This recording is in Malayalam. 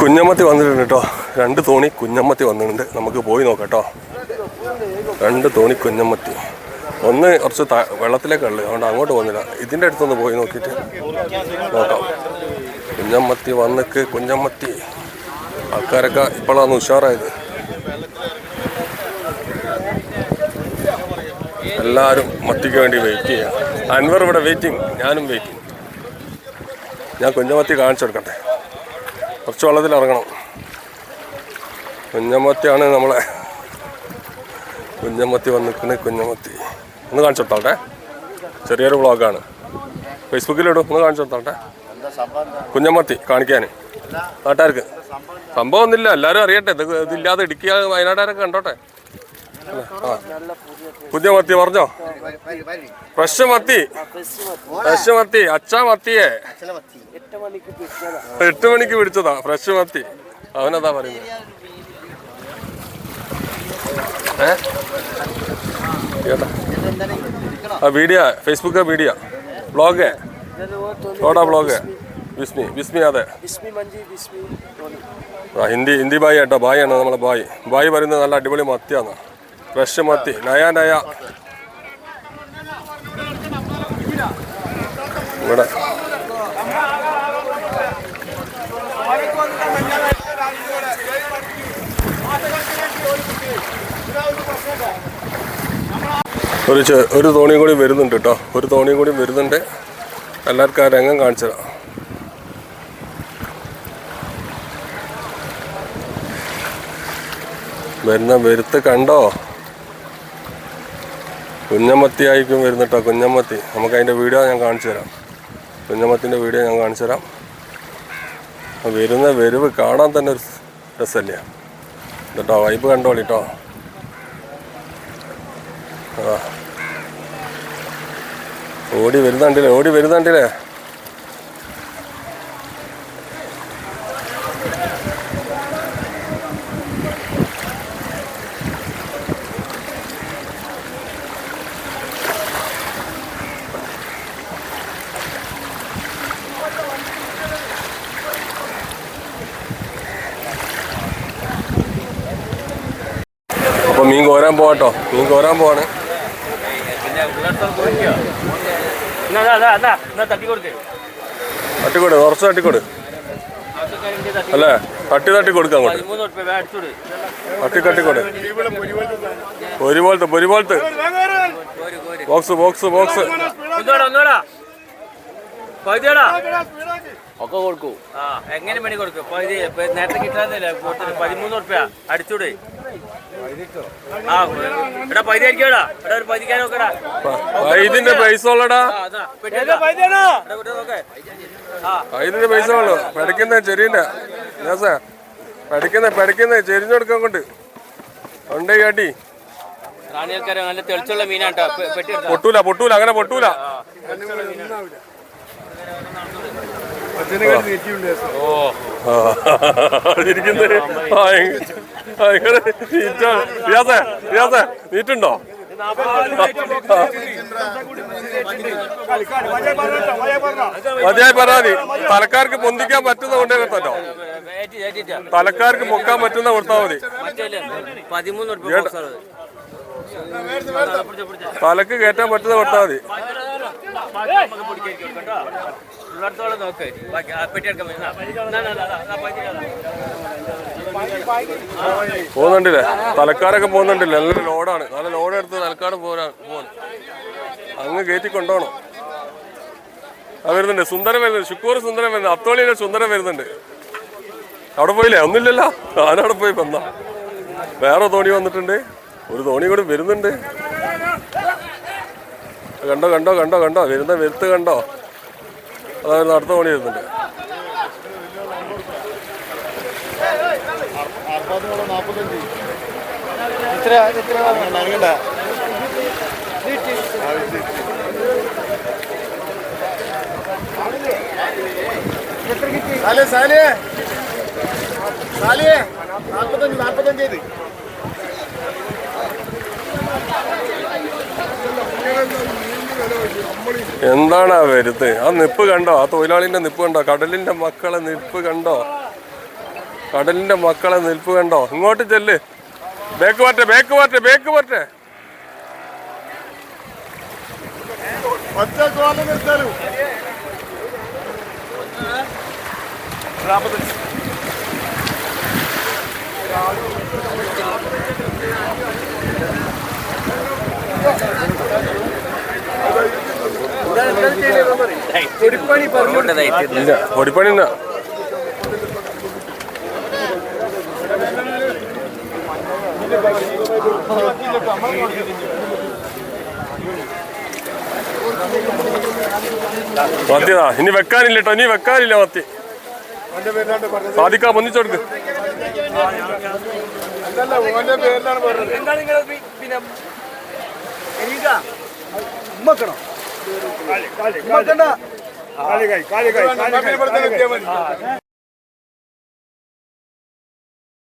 കുഞ്ഞമ്മത്തി വന്നിട്ടുണ്ട് കേട്ടോ. രണ്ട് തോണി കുഞ്ഞമ്മത്തി വന്നിട്ടുണ്ട്. നമുക്ക് പോയി നോക്കാം രണ്ട് തോണി കുഞ്ഞമ്മത്തി. ഒന്ന് കുറച്ച് ത വെള്ളത്തിലേക്കുള്ളത് അതുകൊണ്ട് അങ്ങോട്ട് പോകുന്നില്ല. ഇതിന്റെ അടുത്തൊന്ന് പോയി നോക്കിയിട്ട് നോക്കാം. കുഞ്ഞമ്മത്തി വന്നിക്ക്. കുഞ്ഞമ്മത്തി. ആൾക്കാരൊക്കെ ഇപ്പോഴാണ് ഉഷാറായത്. എല്ലാവരും മത്തിക്ക് വേണ്ടി വെയിറ്റ് ചെയ്യാം. അൻവർ ഇവിടെ വെയിറ്റിംഗ് ഞാനും വെയിറ്റിംഗ് ഞാൻ കുഞ്ഞമ്മത്തി കാണിച്ചു കൊടുക്കട്ടെ. കുറച്ച് വെള്ളത്തിൽ ഇറങ്ങണം. കുഞ്ഞമത്തിയാണ് നമ്മളെ. കുഞ്ഞമത്തി വന്നിക്കണ കുഞ്ഞമത്തി ഒന്ന് കാണിച്ചു കൊടുത്താട്ടെ? ചെറിയൊരു വ്ളോഗാണ്. ഫേസ്ബുക്കിലിടും ഒന്ന് കാണിച്ചു കൊടുത്താട്ടെ? കുഞ്ഞമത്തി കാണിക്കാൻ. നാട്ടുകാർക്ക്. സംഭവം ഒന്നുമില്ല എല്ലാവരും അറിയട്ടെ. ഇത് ഇതില്ലാതെ ഇടുക്കിയ വയനാട്ടുകാരൊക്കെ കണ്ടോട്ടെ? കുഞ്ഞമത്തി പുതിയ മത്തി. പറഞ്ഞോ ഫ്രഷ് മത്തി. ഫ്രഷ് മത്തി അച്ഛ മത്തിയെ. എട്ട് മണിക്ക് പിടിച്ചതാ. ഫ്രഷ് മത്തി. അവനതാ പറയുന്നത് ഏ? ആ വീഡിയോ. Facebook video. ബ്ലോഗ് തോടാ ബ്ലോഗ് വിസ്മി. ബിസ്മി അതെ. ആ ഹിന്ദി ഹിന്ദി ബായി കേട്ടോ. ബായി ആണ് നമ്മളെ ബായി. ബായി പറയുന്നത് നല്ല അടിപൊളി മത്തിയാണ്. ഫ്രഷ് മത്തി. നയ നയ. ഇവിടെ. ഒരു ഒരു തോണിയും കൂടി വരുന്നുണ്ട് കേട്ടോ ഒരു തോണിയും കൂടി വരുന്നുണ്ട്. എല്ലാവർക്കും ആ രംഗം കാണിച്ചു തരാം. വരുന്ന വരുത്ത് കണ്ടോ? കുഞ്ഞമ്മത്തി ആയിരിക്കും വരുന്നിട്ടോ കുഞ്ഞമ്മത്തി. നമുക്ക് അതിന്റെ വീഡിയോ ഞാൻ കാണിച്ചു തരാം. കുഞ്ഞമ്മത്തിന്റെ വീഡിയോ ഞാൻ കാണിച്ചു തരാം. വരുന്ന വരുവ് കാണാൻ തന്നെ ഒരു രസമല്ലേ കേട്ടോ വൈബ് കണ്ടോളി കേട്ടോ ആ. ഓടി വരുന്നുണ്ടല്ലേ ഓടി വരുന്നുണ്ടല്ലേ? അപ്പോൾ മീൻ കോരാൻ പോവാട്ടോ മീൻ കോരാൻ പോവാണ് എന്നാ അതാ അതാ എന്നാ തട്ടി കൊടുക്ക് തട്ടിക്കൊട് കുറച്ച് തട്ടിക്കൊടു. അല്ലേ? തട്ടി തട്ടി കൊടുക്കാം അങ്ങോട്ട്. തട്ടി തട്ടിക്കൊടു ഒരുപോലത്തെ ഒരുപോലത്തെ ഒരു പോലത്തെ ബോക്സ് ബോക്സ് ബോക്സ്. ഒക്കെ കൊടുക്കൂ. ആ എങ്ങനെ മണി കൊടുക്കും. നേരത്തെ കിട്ടാന്നില്ല പതിമൂന്ന് ഉറുപ്പ്യ അടിച്ചൂടെ. ആ എടാ എടാ ഒരു ഇതിന്റെ പൈസ ഉള്ളടാ. ഇതിന്റെ പൈസ ഉള്ളു. പഠിക്കുന്ന ഞാസേ പഠിക്കുന്ന പഠിക്കുന്ന ചെരിഞ്ഞു കൊടുക്കാൻ കൊണ്ട്. ഉണ്ട് കാട്ടി. റാണിയൽക്കാരെ നല്ല തെളിച്ചുള്ള മീനാട്ടോ. പൊട്ടൂല പൊട്ടൂല അങ്ങനെ പൊട്ടൂല. ഓ. ആ, ഇരിക്കുന്നത് റിയാസേ റിയാസേ നീറ്റുണ്ടോ? മതിയായി പരാതി. തലക്കാർക്ക് പൊന്തിക്കാൻ പറ്റുന്ന കൊണ്ടേ ഏറ്റിട്ടാ തലക്കാർക്ക് പൊക്കാൻ പറ്റുന്ന കൊടുത്താൽ മതി. തലക്ക് കയറ്റാൻ പറ്റുന്ന കൊടുത്താൽ മതി. ഉള്ളിടത്തോളം നോക്ക്. പൈസ തലക്കാരൊക്കെ പോകുന്നുണ്ടല്ലേ? നല്ല ലോഡാണ്. നല്ല ലോഡ് എടുത്ത് തലക്കാട് പോരാ പോവാണ്. അങ്ങ് കയറ്റി കൊണ്ടുപോകണം. ആ വരുന്നുണ്ട്. സുന്ദരം വരുന്നുണ്ട്. ശുക്കൂർ സുന്ദരം വരുന്നുണ്ട്. അത്തോളിയിലെ സുന്ദരം വരുന്നുണ്ട്. അവിടെ പോയില്ലേ? ഒന്നുമില്ലല്ലോ. ഞാനവിടെ പോയി വന്ന. വേറെ തോണി വന്നിട്ടുണ്ട്. ഒരു തോണി കൂടി വരുന്നുണ്ട്. കണ്ടോ കണ്ടോ കണ്ടോ കണ്ടോ? വരുന്ന വരുത്ത് കണ്ടോ? അതായത് അടുത്ത പണി വരുന്നുണ്ട്. സാലേ സാലേ സാലേ നാൽപ്പത്തഞ്ച് നാൽപ്പത്തഞ്ച് ചെയ്ത്. എന്താണ് ആ വരുത്ത് ആ നിപ്പ് കണ്ടോ? ആ തൊഴിലാളിന്റെ നിപ്പ് കണ്ടോ? കടലിന്റെ മക്കളെ നിപ്പ് കണ്ടോ? കടലിന്റെ മക്കളെ നിൽപ്പ് കണ്ടോ? ഇങ്ങോട്ട് ചെല്ല്. ബേക്ക് പറ്റേ ബേക്ക് പറ്റേ ബേക്ക് പറ്റേ ഒറ്റ കോലം നിർത്താലും ഇല്ല പൊടിപ്പണി മത്തിയതാ ഇനി വെക്കാനില്ല കേട്ടോ ഇനി വെക്കാനില്ല മത്തി. സാധിക്കാ പൊന്നിച്ചെടുക്ക്. അല്ലല്ല काली काले काले गाई काले गाई काले गाई